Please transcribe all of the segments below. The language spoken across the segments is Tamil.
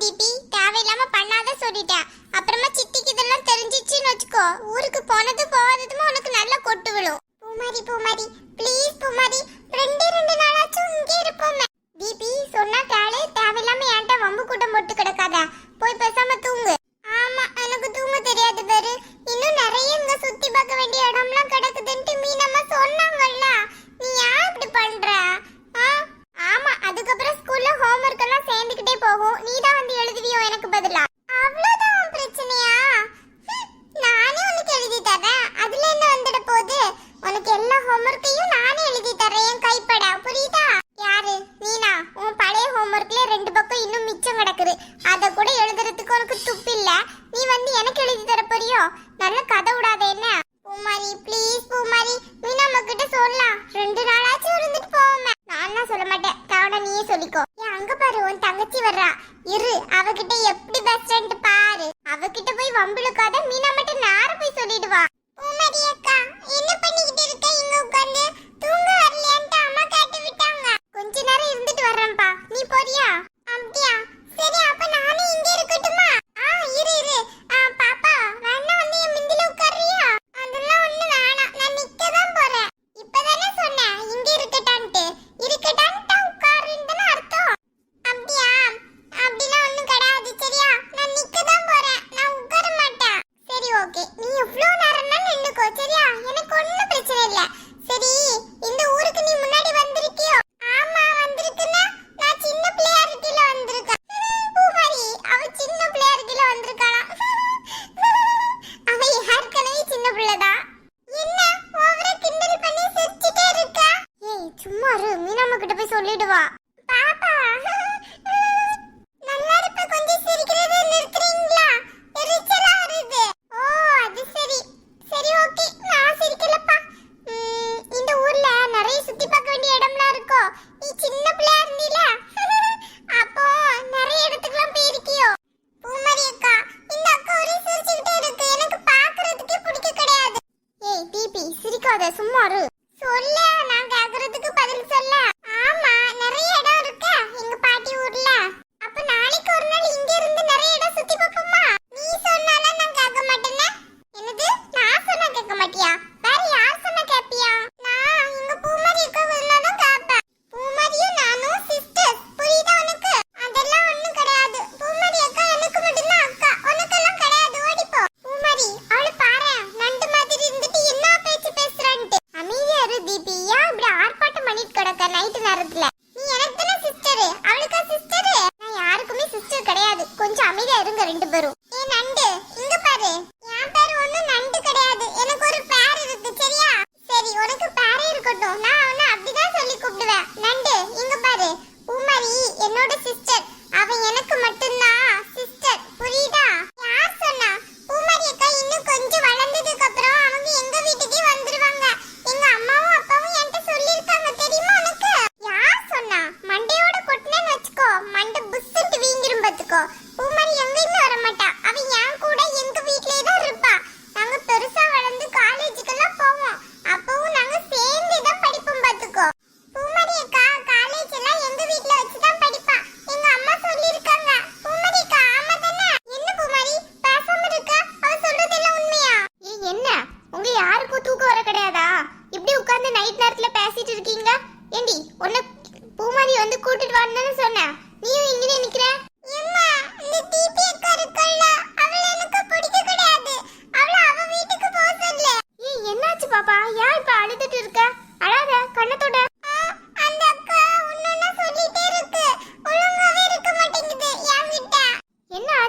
Dippy. ப்ளீஸ் பூமாரி. மீனா அம்மா சொல்லலாம். ரெண்டு நாளாச்சும் இருந்துட்டு போவோமே. நான் சொல்ல மாட்டேன். கவனம் நீயே சொல்லிக்கோ. ஏன் அங்க பாரு உன் தங்கச்சி வர்றா. இரு அவகிட்ட சும்மா இரு. சொல்லு. Carla.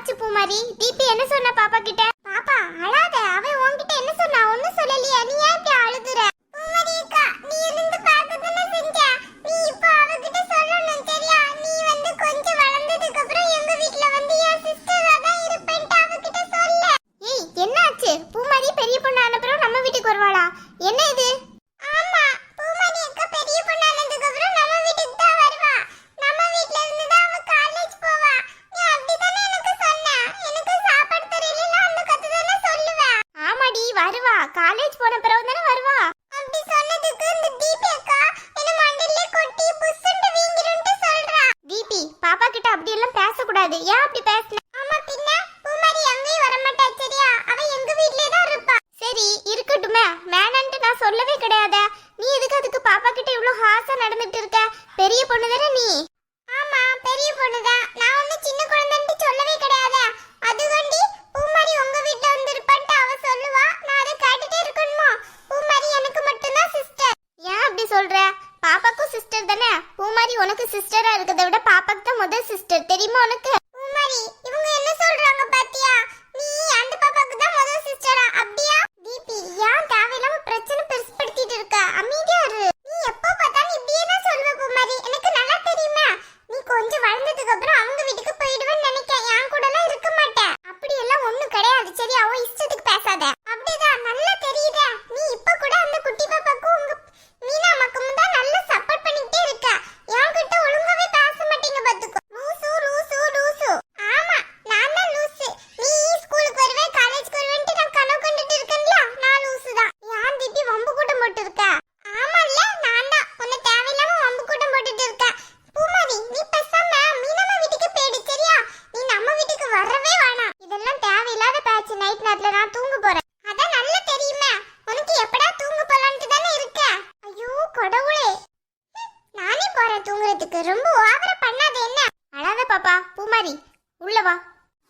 ஆச்சு பூமாரி. தீபி என்ன சொன்ன பாப்பா கிட்ட? பாப்பா அழாத. அவ வருவா. காலேஜ் போன பிறகு தானே வருவா. அப்படி சொன்னதுக்கு இந்த தீபி என்ன மண்டல கொட்டி புஸ்ஸுன்னு வீங்கிரும்னு சொல்றா. தீபி பாப்பா கிட்ட அப்படி எல்லாம் பேச கூடாது ஏன் அப்படி பேசின? ஆமா பின்ன. பூமாரி அங்கேயும் வர மாட்டா சரியா? அவ எங்க வீட்லயே தான் இருப்பா. சரி இருக்கட்டுமே. மேனன்ட்டு நான் சொல்லவே கிடையாது. நீ எதுக்கு அதுக்கு பாப்பா கிட்ட இவ்வளவு ஹாசா நடந்துட்டு இருக்க? பெரிய பொண்ணு தானே நீ? ஆமா பெரிய பொண்ணு தான் நான் வந்து சின்ன குழந்தை சொல்ற? பாப்பாக்கும் சிஸ்டர் தானே? பூமாரி உனக்கு சிஸ்டரா இருக்கிறத விட பாப்பாக்கு தான் முதல் சிஸ்டர் தெரியுமா உனக்கு பூமாரி இவங்க என்ன சொல்றாங்க பாத்தியா நீ அந்த பாப்பாக்கு தான் முதல் சிஸ்டரா அப்படியா தீபி ஏன் தேவையில்லாம பிரச்சனை பெருசுப்படுத்திட்டு இருக்க அமைதியா இரு நீ எப்போ பார்த்தாலும் இப்படியே தான் சொல்லுவ பூமாரி எனக்கு நல்லா தெரியுமா நீ கொஞ்சம் வளர்ந்ததுக்கு அப்புறம் அவங்க வீட்டுக்கு போயிடுவேன்னு நினைக்க என் கூட எல்லாம் இருக்க மாட்டேன் அப்படி எல்லாம் ஒண்ணும் கிடையாது சரி அவ இஷ்டத்துக்கு பேசாத அப்படிதான் நல்லா தெரியுதே நீ இப்ப கூட அந்த குட்டி பாப்பாக்கு உங்க மீனா அம்மாக்கும் தான் நல்லா சப்போர்ட் பண்ணிட்டே இருக்க என்கிட்ட ஒழுங்காவே பேச மாட்டீங்க பாத்துக்கோ லூசு லூசு லூசு ஆமா நான் தான் லூசு நீ ஸ்கூலுக்கு வருவே காலேஜ்க்கு வருவேன்ட்டு நான் கனவு கண்டுட்டு இருக்கேன்ல நான் லூசு தான் யான் திட்டி வம்பு கூட்டம் போட்டு இருக்க ஆமால்ல நான் தான் உன்னை தேவையில்லாம வம்பு கூட்டம் போட்டுட்டு இருக்க பூமாரி நீ பேசாம மீனம்மா வீட்டுக்கு போயிடு சரியா நீ நம்ம வீட்டுக்கு வரவே வேணாம் இதெல்லாம் தேவையில்லாத பேச்சு நைட் நேரத்துல நான் தூங்க போறேன் அதான் நல்லா தெரியுமே உனக்கு எப்படா தூங்க போலான்ட்டு தானே இருக்க ஐயோ கடவுளே ஹம், நானே போறேன் தூங்குறதுக்கு ரொம்ப ஓவரா பண்ணாத என்ன அழாத பாப்பா பூமாரி உள்ள வா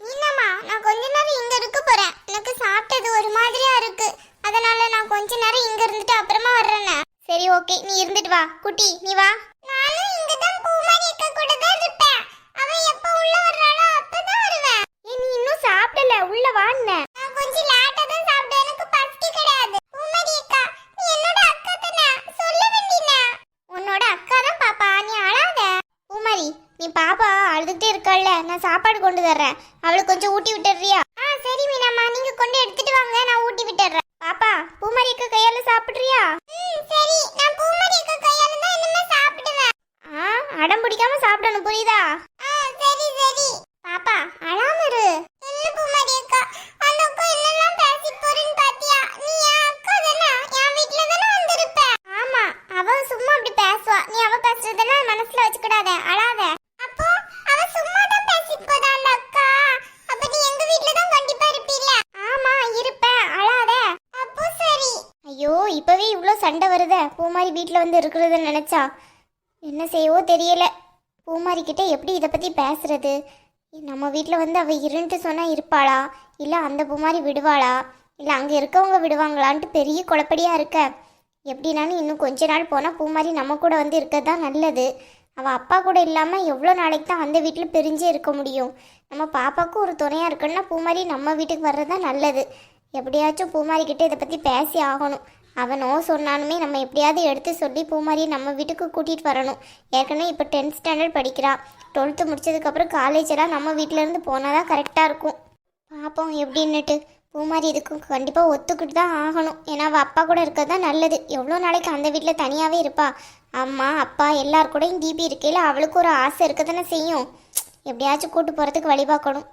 நீனம்மா நான் கொஞ்ச நேரம் இங்க இருக்க போறேன் எனக்கு சாப்பிட்டது ஒரு மாதிரியா இருக்கு அதனால நான் கொஞ்ச நேரம் இங்க இருந்துட்டு அப்புறமா வர்றேன் சரி ஓகே நீ இருந்துட்டு வா குட்டி நீ வா. நானும் இங்க தான் பூமாரி அக்கா கூட தான் இருப்பேன். அவ எப்ப உள்ள வர்றாளோ அப்பதான் வருவேன். ஏ நீ இன்னும் சாப்பிடல. உள்ள நான் கொஞ்சம் லேட்டா தான் சாப்பிட்டேன் எனக்கு பசி கிடையாது. பூமாரி அக்கா நீ என்னோட அக்கா தானே? சொல்ல வேண்டியன உன்னோட அக்கா தான் பாப்பா. நீ அழாத. பூமாரி நீ பாப்பா அழுதுகிட்டே இருக்காள்ல. நான் சாப்பாடு கொண்டு தர்றேன். அவளுக்கு கொஞ்சம் ஊட்டி விட்டுறியா ஆ சரி மீனாம்மா. நீங்க கொண்டு எடுத்துட்டு வாங்க. நான் சும்மா அப்படி பேசுவா. நீ அவ பேசுறதெல்லாம் மனசுல வச்சுக்கூடாத. அழாத. அப்போ அவ சும்மா தான் பேசிட்டு போதா அந்த அக்கா. அப்ப நீ எங்க வீட்ல தான் கண்டிப்பா இருப்பீல்ல? ஆமா இருப்பேன். அழாத. அப்போ சரி. ஐயோ இப்பவே இவ்ளோ சண்டை வருதே. பூமாரி வீட்ல வந்து இருக்கிறத நினைச்சா. என்ன செய்யவோ தெரியல. பூமாரி கிட்ட எப்படி இதை பத்தி பேசுறது? நம்ம வீட்டில் வந்து அவள் இருன்ட்டு சொன்னால் இருப்பாளா? இல்லை அந்த பூமாரி விடுவாளா? இல்லை அங்கே இருக்கவங்க விடுவாங்களான்ட்டு பெரிய குழப்படியாக இருக்க. எப்படினாலும் இன்னும் கொஞ்ச நாள் போனால் பூமாரி நம்ம கூட வந்து இருக்கிறது தான் நல்லது. அவள் அப்பா கூட இல்லாமல் எவ்வளோ நாளைக்கு தான் அந்த வீட்டில் பிரிஞ்சே இருக்க முடியும். நம்ம பாப்பாவுக்கும் ஒரு துணையாக இருக்கணும்னா பூமாரி நம்ம வீட்டுக்கு வர்றது தான் நல்லது. எப்படியாச்சும் பூமாரி இதை பற்றி பேசி ஆகணும். அவனோ சொன்னாலுமே நம்ம எப்படியாவது எடுத்து சொல்லி பூமாரியை நம்ம வீட்டுக்கு கூட்டிகிட்டு வரணும். ஏற்கனவே இப்போ டென்த் ஸ்டாண்டர்ட் படிக்கிறான் டுவெல்த்து முடிச்சதுக்கப்புறம் காலேஜெல்லாம் நம்ம வீட்டிலேருந்து போனால் தான் கரெக்டாக இருக்கும். பார்ப்போம் எப்படின்னுட்டு. பூமாரி இதுக்கு கண்டிப்பாக ஒத்துக்கிட்டு தான் ஆகணும். ஏன்னா அவள் அப்பா கூட இருக்கிறது தான் நல்லது. எவ்வளோ நாளைக்கு அந்த வீட்டில் தனியாகவே இருப்பா? அம்மா அப்பா எல்லார் கூடயும் டிபி இருக்கையில் அவளுக்கு ஒரு ஆசை இருக்க தானே செய்யும். எப்படியாச்சும் கூட்டு போகிறதுக்கு வழி பார்க்கணும்.